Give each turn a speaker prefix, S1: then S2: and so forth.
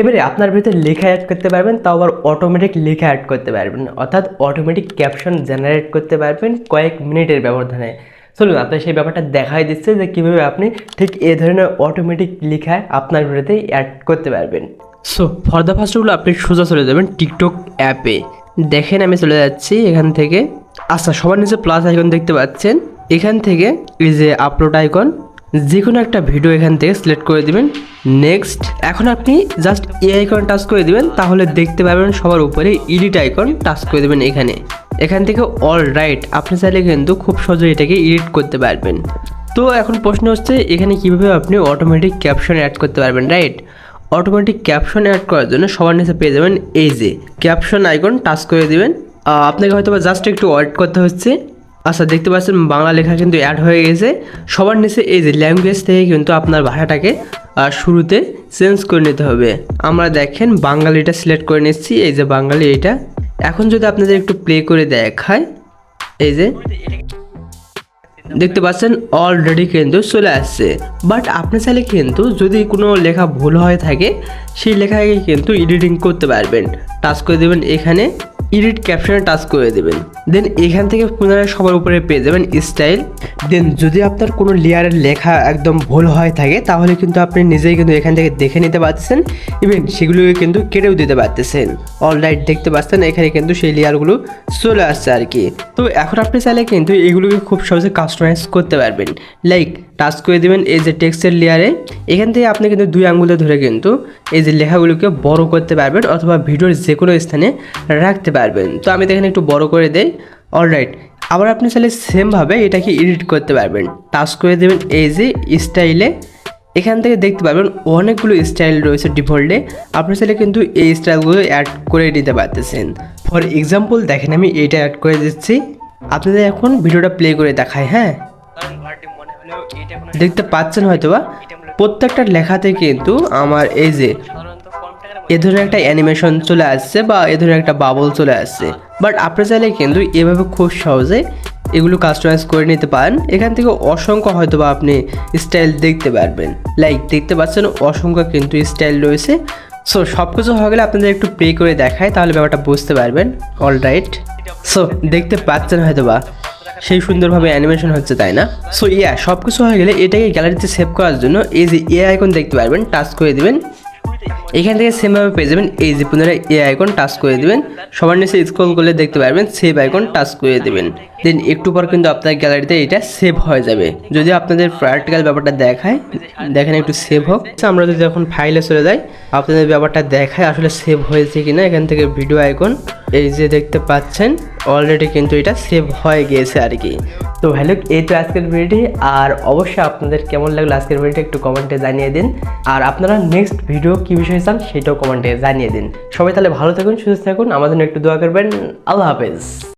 S1: এবারে আপনার ভিতরে লেখা অ্যাড করতে পারবেন, তাও আবার অটোমেটিক লেখা অ্যাড করতে পারবেন। অর্থাৎ অটোমেটিক ক্যাপশন জেনারেট করতে পারবেন কয়েক মিনিটের ব্যবধানে। চলুন, আপনার সেই ব্যাপারটা দেখাই দিচ্ছে যে কীভাবে আপনি ঠিক এ ধরনের অটোমেটিক লেখা আপনার ভিডিওতে অ্যাড করতে পারবেন। সো ফর দ্য ফার্স্টগুলো আপনি সোজা চলে যাবেন টিকটক অ্যাপে দেখেন, আমি চলে যাচ্ছি এখান থেকে। আচ্ছা সবার নিচে প্লাস আইকন দেখতে পাচ্ছেন। এখান থেকে এই যে আপলোড আইকন যে কোনো একটা ভিডিও এখান থেকে সিলেক্ট করে দিবেন। নেক্সট এখন আপনি জাস্ট এ আইকন টাচ করে দিবেন, তাহলে দেখতে পাবেন সবার উপরে এডিট আইকন টাচ করে দেবেন এখানে। এখান থেকে অল রাইট আপনি চাইলে কিন্তু খুব সহজে এটাকে এডিট করতে পারবেন। তো এখন প্রশ্ন হচ্ছে, এখানে কীভাবে আপনি অটোমেটিক ক্যাপশন অ্যাড করতে পারবেন রাইট অটোমেটিক ক্যাপশন অ্যাড করার জন্য সবার নিচে পেয়ে যাবেন এই যে ক্যাপশন আইকন টাচ করে দিবেন। আপনাকে হয়তো জাস্ট একটু ওয়েট করতে হচ্ছে। আচ্ছা দেখতে পাচ্ছেন বাংলা লেখা কিন্তু অ্যাড হয়ে গেছে। সবার নিচে এই যে ল্যাঙ্গুয়েজ থেকে কিন্তু আপনার ভাষাটাকে শুরুতে চেঞ্জ করে নিতে হবে। আমরা দেখেন বাঙালিটা সিলেক্ট করে নিচ্ছি, এই যে বাঙালি এইটা এখন যদি আপনাদের একটু প্লে করে দেখায় এই যে। দেখতে পাচ্ছেন অলরেডি কিন্তু চলে আসছে। বাট আপনি চাইলে কিন্তু যদি কোনো লেখা ভুল হয়ে থাকে সেই লেখাকে কিন্তু এডিটিং করতে পারবেন। টাচ করে দেবেন এখানে এডিট ক্যাপশনে টাচ করে দেবেন। দেন এখান থেকে পুনরায় সবার উপরে পেয়ে যাবেন স্টাইল দেন যদি আপনার কোনো লেয়ারের লেখা একদম ভুল হয়ে থাকে, তাহলে কিন্তু আপনি নিজেই কিন্তু এখান থেকে দেখে নিতে পারতেছেন। ইভেন সেগুলোকে কিন্তু কেটেও দিতে পারতেছেন। অলরাইট দেখতে পাচ্ছেন এখানে কিন্তু সেই লেয়ারগুলো চলে আসছে আর কি। তো এখন আপনি চাইলে কিন্তু এগুলোকে খুব সহজে কাস্টমাইজ করতে পারবেন। লাইক টাচ করে দেবেন এই যে টেক্সটের লেয়ারে এখান থেকে আপনি কিন্তু দুই আঙ্গুলে ধরে কিন্তু এই যে লেখাগুলোকে বড় করতে পারবেন অথবা ভিডিওর যে কোনো স্থানে রাখতে পারবেন। তো আমি এখানে একটু বড় করে দেই। অলরাইট আবার আপনি চাইলে সেমভাবে এটাকে এডিট করতে পারবেন। টাচ করে দেবেন এই যে স্টাইলে এখান থেকে দেখতে পারবেন অনেকগুলো স্টাইল রয়েছে ডিফল্টে আপনি চাইলে কিন্তু এই স্টাইলগুলো অ্যাড করে নিতে পারতেছেন। ফর এক্সাম্পল দেখেন আমি এইটা অ্যাড করে দিচ্ছি। আপনাদের এখন ভিডিওটা প্লে করে দেখায় হ্যাঁ? দেখতে পাচ্ছেন হয়তো বা প্রত্যেকটা লেখাতে কিন্তু আমার এই যে এ ধরনের একটা অ্যানিমেশন চলে আসছে বা এ ধরনের একটা বাবল চলে আসছে। বাট আপনি চাইলে কিন্তু এভাবে খুব সহজে এগুলো কাস্টমাইজ করে নিতে পারেন। এখান থেকে অসংখ্য হয়তো বা আপনি স্টাইল দেখতে পারবেন। লাইক দেখতে পাচ্ছেন অসংখ্য কিন্তু স্টাইল রয়েছে। সো সব কিছু হয়ে গেলে আপনাদের একটু প্লে করে দেখায় তাহলে ব্যাপারটা বুঝতে পারবেন। অল রাইট সো দেখতে পাচ্ছেন হয়তো বা সেই সুন্দরভাবে অ্যানিমেশন হচ্ছে, তাই না? সো ইয়া সব কিছু হয়ে গেলে এটাকে গ্যালারিতে সেভ করার জন্য এই যে এ আইকন দেখতে পারবেন টাচ করে দিবেন। এখান থেকে সেমভাবে পেয়ে যাবেন এই যে পুনরায় এ আইকন টাচ করে দিবেন। সবার নিচে স্ক্রল করলে দেখতে পারবেন সেভ আইকন টাচ করে দেবেন। দেন একটু পর কিন্তু আপনার গ্যালারিতে এটা সেভ হয়ে যাবে। যদি আপনাদের প্র্যাকটিক্যাল ব্যাপারটা দেখায় দেখেন একটু সেভ হোক। আচ্ছা, আমরা যদি এখন ফাইলে চলে যাই আপনাদের ব্যাপারটা দেখায় আসলে সেভ হয়েছে কিনা এখান থেকে ভিডিও আইকন এই যে দেখতে পাচ্ছেন অলরেডি কিন্তু এটা সেভ হয়ে গিয়েছে আর কি। তো হ্যালো এই তো আজকের ভিডিওটি আর অবশ্যই আপনাদের কেমন লাগল আজকের ভিডিওটি একটু কমেন্টে জানিয়ে দিন। আর আপনারা নেক্সট ভিডিও কী বিষয়ে চান সেটাও কমেন্টে জানিয়ে দিন। সবাই তাহলে ভালো থাকুন, সুস্থ থাকুন। আমাদের একটু দোয়া করবেন। আল্লাহ হাফেজ।